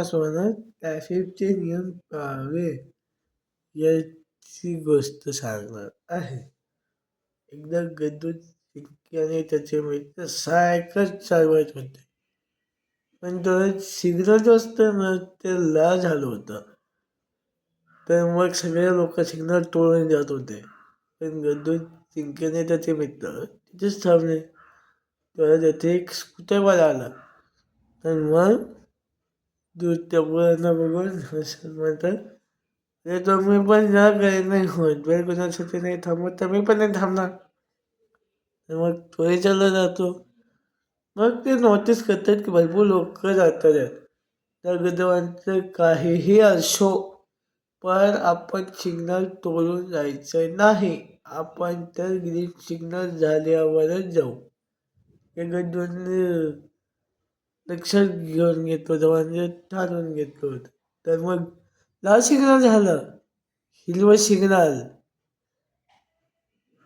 असताना ट्रॅफिकचे नियम पाळावे याची गोष्ट सांगणार आहे एकदा गद्दू चिंकी आणि त्याचे मित्र सायकल चालवत होते पण तो सिग्नल असताना असतं ना ते लाल झालं होतं तर मग सगळे लोक सिग्नल तोडून जात होते पण गद्दू चिंकेने त्याचे मित्र तिथेच थांबले तेव्हा त्याचे एक स्कूटरवाला आला तर मग दूध त्या मुलांना बघून हसत म्हणतात. ते तुम्ही पण जा काही नाही होत. वेळ कुणासाठी नाही थांबत तर मी पण नाही थांबणार. मग तोही चालला जातो. मग ते नोटीस करतात की भरपूर लोक जातात. त्या गदवांचं काहीही असो पण आपण सिग्नल तोडून जायचं नाही. आपण तर ग्रीन सिग्नल झाल्यावरच जाऊ. हे गद्दून लक्षात घेऊन घेतो म्हणजे ठरवून घेतो तर मग लाल सिग्नल झालं. हिरवं सिग्नल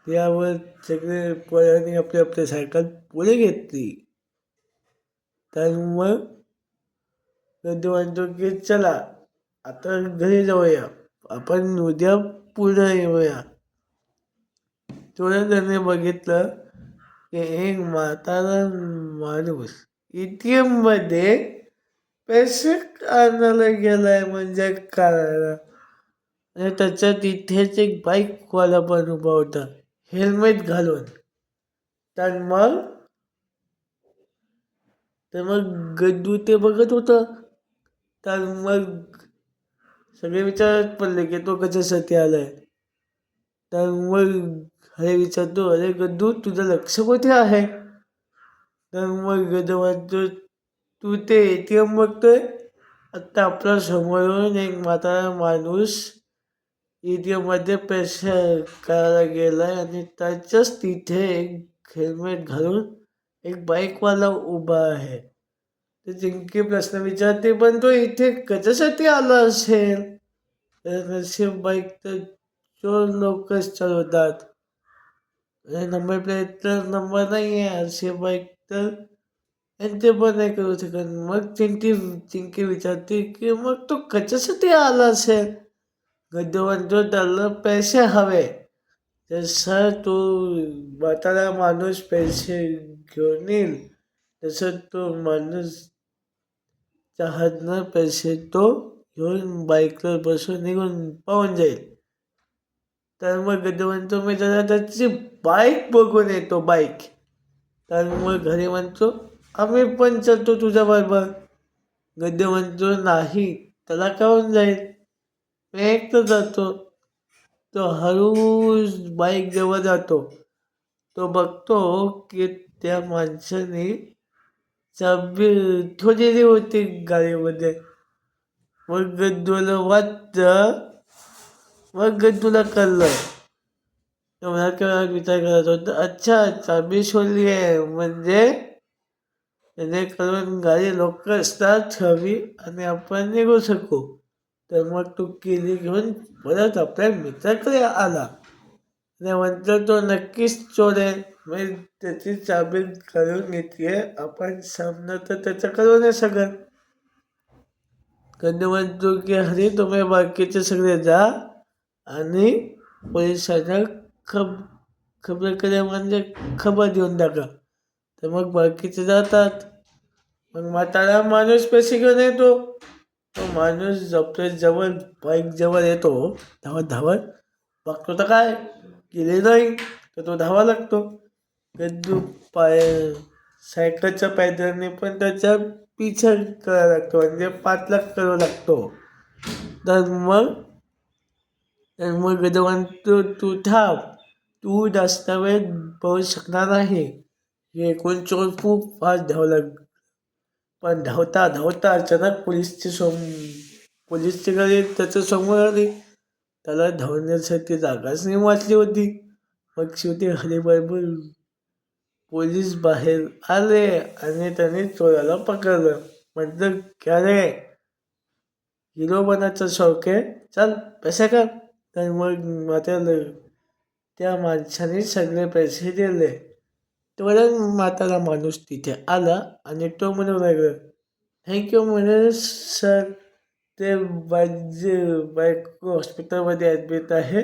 त्यावर सगळे पोरांनी आपली आपली सायकल पुढे घेतली. तर मग कधी म्हणतो की चला आता घरी जाऊया. आपण उद्या पुढे येऊया. थोडं त्याने बघितलं की एक म्हातारा माणूस एममध्ये पैसे आणायला गेलाय म्हणजे करायला आणि त्याच्या तिथेच एक बाईकवाला पण उभा होता. हेल्मेट घालून. तर मग? तर मग गड्डू ते बघत होतं. तर मग सगळे विचारत पडले की तो कशासाठी आलाय? तर मग अरे विचारतो अरे गड्डू तुझं लक्ष कुठे आहे? तर मग गड्डू म्हणतो तू ते ए टी एम बघतोय? आत्ता आपल्या समोरून एक म्हातारा माणूस ए टी एममध्ये पैसे करायला गेलाय आणि त्याच्याच तिथे एक हेल्मेट घालून एक बाईकवाला उभा आहे. ते जिंकी प्रश्न विचारते पण तो इथे कशासाठी आला असेल? तर नशीब बाईक तर चोर लोकच चालवतात नंबर प्लेट तर नंबर नाही आहे असे बाईक तर यांचे पण नाही करू शकत. मग चिंकी चिंकी विचारते की मग तो कशासाठी आला असेल? गद्दू म्हणतो त्याला पैसे हवे जसं तो म्हातारा माणूस पैसे घेऊन येईल. तसं तो माणूस चाहतनं पैसे तो घेऊन बाईकवर बसून निघून पाहून जाईल. तर मग गद्दू म्हणतो मी जरा त्याची बाईक बघून येतो बाईक. तर मग घरी म्हणतो आम्ही पण चलतो तुझ्याबरोबर. गद्य म्हणतो नाही त्याला काहून जाईल? मी एकटं जातो. तो हळूच बाईक जवळ जातो. तो बघतो की त्या माणसाने चाबी ठेवलेली होती गाडीमध्ये. मग गद्दूला वाटतं मग गद्दूला कळलं. मनात केव्हा विचार करत होतो अच्छा चाबी शोधली आहे म्हणजे जेणेकरून गाडी लोक असतात हवी आणि आपण निघू शकू तर मग तो केली घेऊन परत आपल्या मित्राकडे आला। आणि म्हणतो तो नक्कीच चोर आहे मी त्याची चाबी काढून घेतली आपण सामना तर त्याचं करू नाही शकत कधी म्हणतो की हरी तुम्ही बाकीचे सगळे जा आणि पोलिसांना खब खबरकडे म्हणजे खबर देऊन टाका. तर मग बाकीचे जातात. मग म्हातारा माणूस पैसे घेऊन येतो. तो माणूस आपल्या जवळ बाईक जवळ येतो. धावत धावत. बघतो तर काय? गेले नाही तर तो धावा लागतो. गद्दू पाय सायकलच्या पायदळाने पण त्याच्या पिछा करावा लागतो म्हणजे पाठलाग करावा लागतो. तर मग तर मग गद्दू तू तू थांब. तू जास्त वेळ शकणार नाही हे एकूण चोर खूप फास्ट धावला पण धावता धावता अचानक पोलिसची सम पोलिसची गाडी त्याच्यासमोर आली. त्याला धावण्यासाठी जागाच नाही वाचली होती. मग शेवटी हरिबरोबर पोलीस बाहेर आले आणि त्याने चोराला पकडलं. म्हटलं क्या रे? हिरो बनायचा शौक आहे चल पैसे कर तर मग मात्र त्या माणसाने सगळे पैसे दिले. त्वरण म्हातारा माणूस तिथे आला आणि तो म्हणू लागला थँक्यू म्हणे सर ते माझे बायको हॉस्पिटलमध्ये ॲडमिट आहे.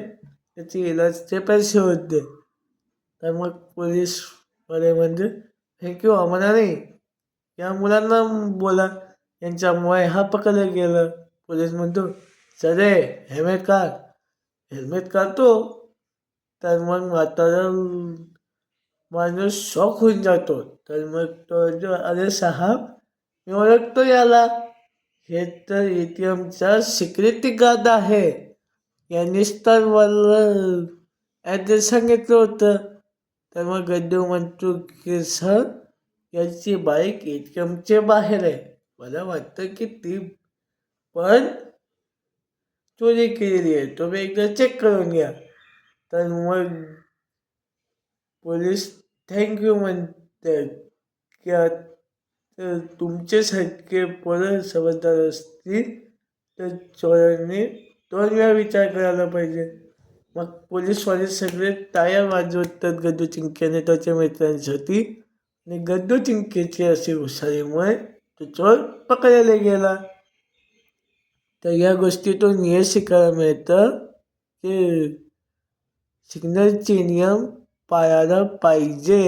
त्याची इलाजचे पैसे होते. तर मग पोलीसवाले म्हणजे थँक्यू आम्हाला नाही. या मुलांना बोला. यांच्यामुळे हा पकडला गेला. पोलीस म्हणतो सरे हेल्मेट काढ. हेल्मेट काढतो? तर मग म्हातारा माणूस शॉक होऊन जातो तर मग तो जो अरे साहेब मी ओळखतो याला. हे तर ए टी एमचा सिक्युरिटी गार्ड आहे. यांनीच तर मला ॲड्रेस सांगितलं होतं. तर मग गड्डू म्हणतो की सर याची बाईक ए टी एमच्या बाहेर आहे. मला वाटतं की ती पण चोरी केलेली आहे. तुम्ही एकदा चेक करून घ्या. तर मग पोलीस थँक्यू म्हणतात. की तर तुमच्यासारखे पोरं समजदार असतील तर चोरांनी दोन वेळा विचार करायला पाहिजे. मग पोलीसवाले सगळे टाया वाजवतात गड्डू चिंकी त्याच्या मित्रांसाठी. आणि गड्डू चिंकेची अशी हुशारीमुळे तो चोर पकडायला गेला. तर या गोष्टीतून हे शिकायला मिळतं की सिग्नलचे नियम पाळायला पाहिजे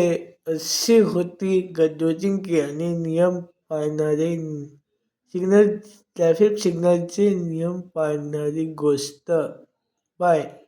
अशी होती गड्डू आणि नियम पाळणारे. सिग्नल ट्रॅफिक सिग्नलचे नियम पाळणारी गोष्ट. बाय.